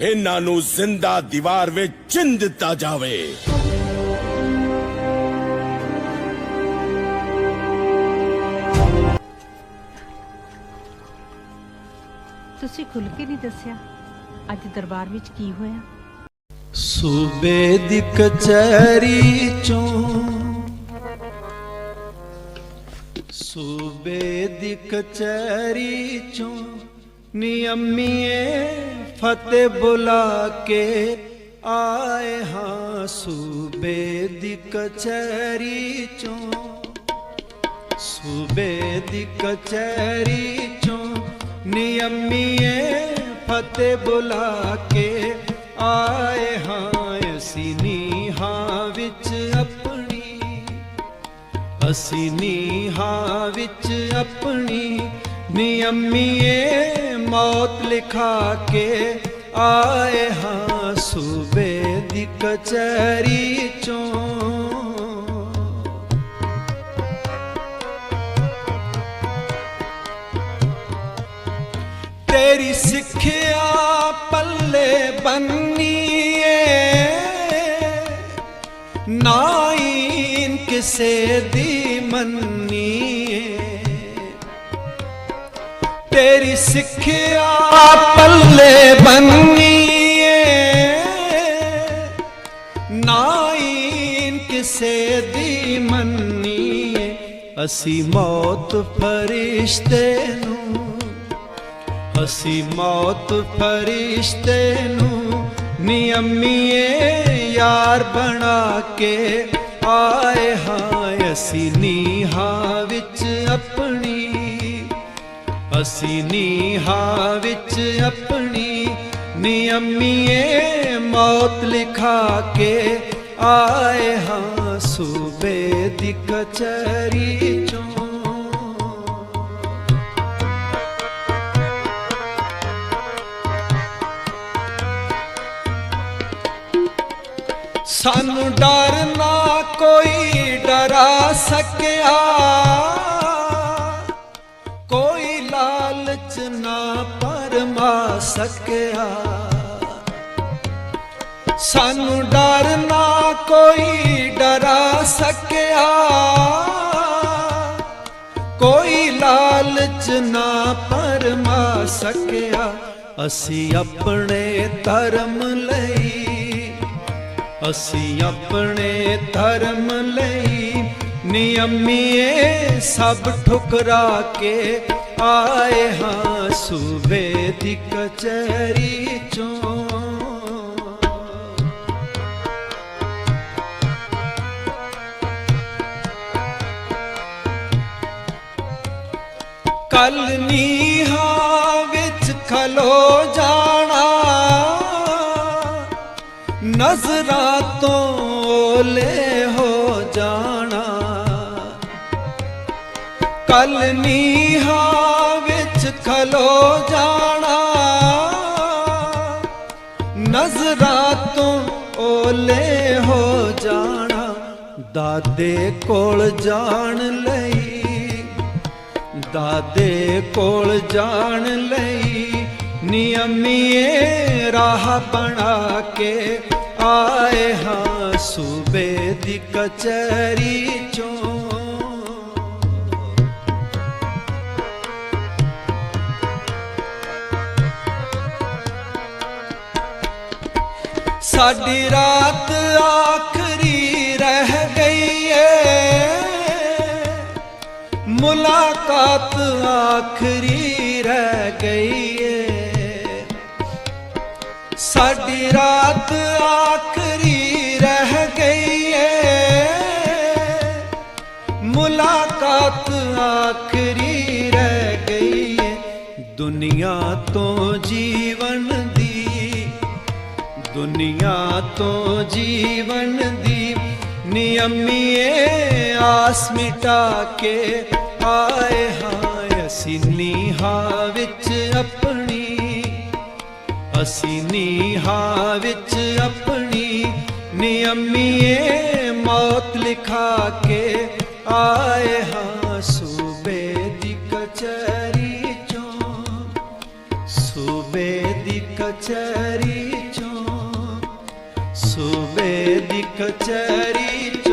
ਇਹਨਾਂ ਨੂੰ ਜ਼ਿੰਦਾ ਦੀਵਾਰ ਵਿੱਚ ਚਿੰਨ ਦਿੱਤਾ ਜਾਵੇ। ਤੁਸੀਂ ਖੁੱਲ ਕੇ ਨਹੀਂ ਦੱਸਿਆ ਅੱਜ ਦਰਬਾਰ ਵਿੱਚ ਕੀ ਹੋਇਆ? ਸੂਬੇ ਦੀ ਕਚਹਿਰੀ ਚੋਂ ਸੂਬੇ ਦੀ ਕਚਹਿਰੀ ਚੋਂ ਨਿਯਮੀਏ ਫਤਿਹ ਬੁਲਾ ਕੇ ਆਏ ਹਾਂ ਸੂਬੇ ਦੀ ਕਚਹਿਰੀ ਚੋਂ ਸੂਬੇ ਦੀ ਕਚਹਿਰੀ ਚੋਂ ਨਿਯਮੀਏ ਫਤਿਹ ਬੁਲਾ ਕੇ ਆਏ ਹਾਂ ਅਸੀਂ ਨੀਹਾਂ ਵਿੱਚ ਆਪਣੀ ਅਸੀਂ ਨੀਹਾਂ ਵਿੱਚ ਆਪਣੀ ਨਿਯਮੀਏ ਮੌਤ ਲਿਖਾ ਕੇ ਆਏ ਹਾਂ ਸੂਬੇ ਦੀ ਕਚਹਿਰੀ ਚੋਂ। ਤੇਰੀ ਸਿੱਖਿਆ ਪੱਲੇ ਬੰਨੀਏ। ਨਾਈਨ ਕਿਸੇ ਦੀ ਮੰਨੀ ਤੇਰੀ ਸਿੱਖਿਆ ਪੱਲੇ ਬੰਨੀਏ। ਨਾਈਨ ਕਿਸੇ ਦੀ ਮੰਨੀਏ। ਅਸੀਂ ਮੌਤ ਫਰਿਸ਼ਤੇ ਨੂੰ ਅਸੀਂ ਮੌਤ ਫਰਿਸ਼ਤੇ ਨੂੰ ਨਿਯਮੀਏ ਯਾਰ ਬਣਾ ਕੇ ਆਏ ਹਾਂ। ਅਸੀਂ ਨੀਹਾਂ ਵਿੱਚ ਆਪਣੀ ਅਸੀਂ ਨੀਹਾਂ ਵਿੱਚ ਆਪਣੀ ਨਿਯਮੀਏ ਮੌਤ ਲਿਖਾ ਕੇ ਆਏ ਹਾਂ ਸੂਬੇ ਦੀ ਕਚਹਿਰੀ ਚੋਂ। ਸਾਨੂੰ ਡਰ ਨਾ ਕੋਈ ਡਰਾ ਸਕਿਆ। ਸਕਿਆ ਸਾਨੂੰ ਡਰ ਨਾ ਕੋਈ ਡਰਾ ਸਕਿਆ। ਕੋਈ ਲਾਲਚ ਨਾ ਪਰਮਾ ਸਕਿਆ। ਅਸੀਂ ਆਪਣੇ ਧਰਮ ਲਈ, ਅਸੀਂ ਆਪਣੇ ਧਰਮ ਲਈ ਨਿਯਮੀਏ ਸਭ ਠੁਕਰਾ ਕੇ ਆਏ ਹਾਂ ਸੂਬੇ ਦੀ ਕਚਹਿਰੀ ਚੋਂ। ਕੱਲ ਨੀਹਾਂ ਵਿੱਚ ਖਲੋ ਜਾਣਾ, ਨਜ਼ਰਾਂ ਤੋਂ ਓਲੇ ਕੱਲ ਨੀਹਾਂ ਵਿੱਚ ਖਲੋ ਜਾਣਾ। ਨਜ਼ਰਾਂ ਤੋਂ ਓਲੇ ਹੋ ਜਾਣਾ। ਦਾਦੇ ਕੋਲ ਜਾਣ ਲਈ, ਦਾਦੇ ਕੋਲ ਜਾਣ ਲਈ ਨਿਯਮੀਏ ਰਾਹ ਬਣਾ ਕੇ ਆਏ ਹਾਂ ਸੂਬੇ ਦੀ ਕਚਹਿਰੀ ਸਾਡੀ ਰਾਤ ਆਖਰੀ ਰਹਿ ਗਈ ਏ। ਮੁਲਾਕਾਤ ਆਖਰੀ ਰਹਿ ਗਈ ਏ। ਸਾਡੀ ਰਾਤ ਆਖਰੀ ਰਹਿ ਗਈ ਏ। ਮੁਲਾਕਾਤ ਆਖਰੀ ਰਹਿ ਗਈ ਏ। ਦੁਨੀਆ ਤੋਂ ਜੀਵਨ ਦੁਨੀਆ ਤੋਂ ਜੀਵਨ ਦੀ ਨਿਯਮੀਏ ਆਸ ਮਿਟਾ ਕੇ ਆਏ ਹਾਂ ਅਸੀਂ ਨੀਹਾਂ ਵਿੱਚ ਆਪਣੀ, ਅਸੀਂ ਨੀਹਾਂ ਵਿੱਚ ਆਪਣੀ ਨਿਯਮੀਏ ਮੌਤ ਲਿਖਾ ਕੇ ਆਏ ਹਾਂ ਸੂਬੇ ਦੀ ਕਚਹਿਰੀ ਚੋਂ ਸੂਬੇ ਸੂਬੇ ਦੀ ਕਚਹਿਰੀ ਦੀ ਕਚਹਿਰੀ